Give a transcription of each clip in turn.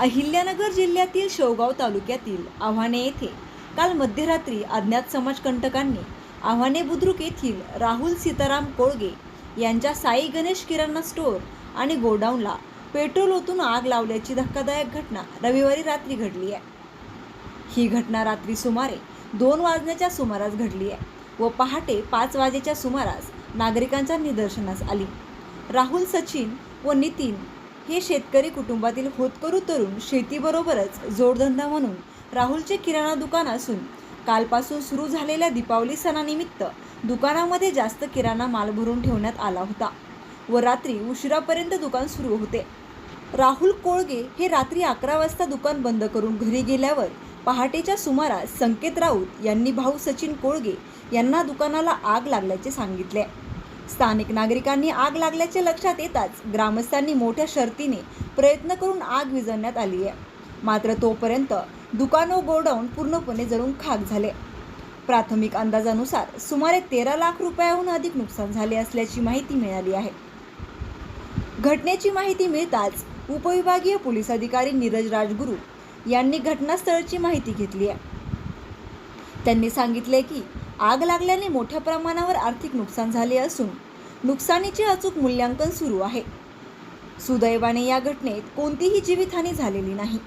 अहिल्यानगर जिल्ह्यातील शेवगाव तालुक्यातील आव्हाने येथे काल मध्यरात्री अज्ञात समाजकंटकांनी आव्हाने बुद्रुक येथील राहुल सीताराम कोळगे यांच्या साई गणेश किराणा स्टोअर आणि गोडाऊनला पेट्रोल ओतून आग लावल्याची धक्कादायक घटना रविवारी रात्री घडली आहे. ही घटना रात्री सुमारे दोन वाजण्याच्या सुमारास घडली आहे व पहाटे पाच वाजेच्या सुमारास नागरिकांच्या निदर्शनास आली. राहुल सचिन व नितीन हे शेतकरी कुटुंबातील होतकरू तरुण शेतीबरोबरच जोडधंदा म्हणून राहुलचे किराणा दुकान असून कालपासून सुरू झालेल्या दीपावली सणानिमित्त दुकानामध्ये जास्त किराणा माल भरून ठेवण्यात आला होता व रात्री उशिरापर्यंत दुकान सुरू होते. राहुल कोळगे हे रात्री अकरा वाजता दुकान बंद करून घरी गेल्यावर पहाटेच्या सुमारास संकेत राऊत यांनी भाऊ सचिन कोळगे यांना दुकानाला आग लागल्याचे सांगितले. स्थानिक नागरिकांनी आग लागल्याचे लक्षात येताच ग्रामस्थांनी मोठ्या शर्तीने प्रयत्न करून आग विझवण्यात आली आहे. मात्र तोपर्यंत दुकान गोडाऊन पूर्णपणे जळून खाक झाले. प्राथमिक अंदाजानुसार सुमारे तेरा लाख रुपयाहून अधिक नुकसान झाले असल्याची माहिती मिळाली आहे. घटनेची माहिती मिळताच उपविभागीय पोलीस अधिकारी नीरज राजगुरू यांनी घटनास्थळाची माहिती घेतली आहे. त्यांनी सांगितले की आग लागल्याने मोठ्या प्रमाणावर आर्थिक नुकसान झाले असून नुकसानीचे अचूक मूल्यांकन सुरू आहे. सुदैवाने या घटनेत कोणतीही जीवितहानी झालेली नाही.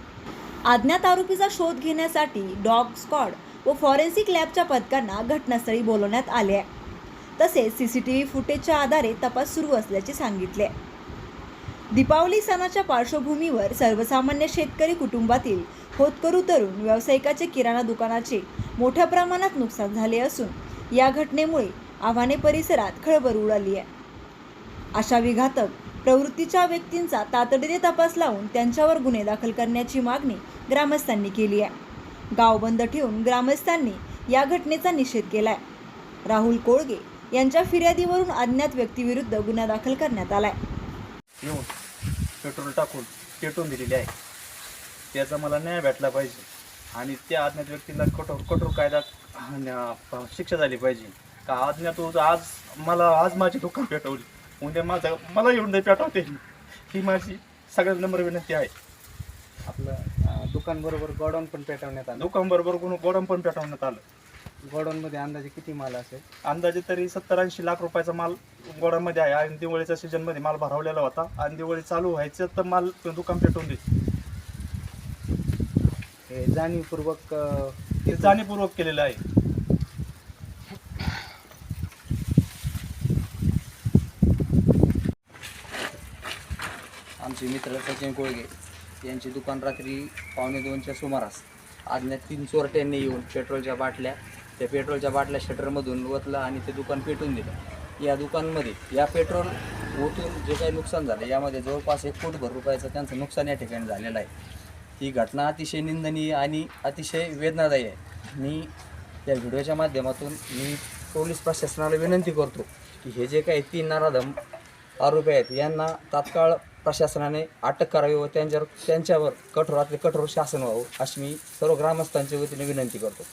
अज्ञात आरोपीचा शोध घेण्यासाठी डॉग स्क्वॉड व फॉरेन्सिक लॅबच्या पथकांना घटनास्थळी बोलवण्यात आले आहे. तसेच सी सी टी व्ही फुटेजच्या आधारे तपास सुरू असल्याचे सांगितले दीपावली सणाच्या पार्श्वभूमीवर सर्वसामान्य शेतकरी कुटुंबातील होतकरू तरुण व्यावसायिकाचे किराणा दुकानाचे मोठ्या प्रमाणात नुकसान झाले असून या घटनेमुळे आव्हाने परिसरात खळबळ उडाली आहे. अशा विघातक प्रवृत्तीच्या व्यक्तींचा तातडीने तपास लावून त्यांच्यावर गुन्हे दाखल करण्याची मागणी ग्रामस्थांनी केली आहे. गाव बंद ठेवून ग्रामस्थांनी या घटनेचा निषेध केलाय. राहुल कोळगे यांच्या फिर्यादीवरून अज्ञात व्यक्तीविरुद्ध गुन्हा दाखल करण्यात आलाय. येऊन पेट्रोल टाकून पेटवून दिलेली आहे. त्याचा मला न्याय भेटला पाहिजे आणि त्या अज्ञात व्यक्तीला कठोर कठोर कायदा शिक्षा झाली पाहिजे. का अज्ञात आज मला आज माझी दुकान पेटवली. उद्या माझं मला येऊन दे पेटवते ही माझी सगळ्यात नंबर विनंती आहे. आपलं दुकान बरोबर गोडाऊन पण पेटवण्यात आलं. दुकान बरोबर गोडम पण पेटवण्यात आलं. गोडाऊन मध्ये अंदाजे किती माल असेल? अंदाजे तरी सत्तर ऐंशी लाख रुपयाचा माल गोडामध्ये आहे. आणि दिवाळीच्या सीझनमध्ये माल भरवलेला होता. आणि दिवाळी चालू व्हायचं तर माल दुकान पेटवून देईल. हे जाणीवपूर्वक अं, ते जाणीवपूर्वक केलेलं आहे. आमचे मित्र सचिन कोळगे यांची दुकान रात्री पावणे दोनच्या सुमारास आज्ञा तीन चोरट्यांनी येऊन पेट्रोलच्या बाटल्या त्या पेट्रोलच्या बाटल्या शटरमधून ओतलं आणि ते दुकान पेटून दिलं. या दुकानमध्ये या पेट्रोल ओतून जे काही नुकसान झालं यामध्ये जवळपास एक कोटभर रुपयाचं त्यांचं नुकसान या ठिकाणी झालेलं आहे. ही घटना अतिशय निंदनीय आणि अतिशय वेदनादायी आहे. मी या व्हिडिओच्या माध्यमातून मी पोलीस प्रशासनाला विनंती करतो की हे जे काही तीन नाराधम आरोपी आहेत यांना तात्काळ प्रशासनाने अटक करावी व त्यांच्यावर त्यांच्यावर कठोरातले कठोर शासन व्हावं अशी मी सर्व ग्रामस्थांच्या वतीने विनंती करतो.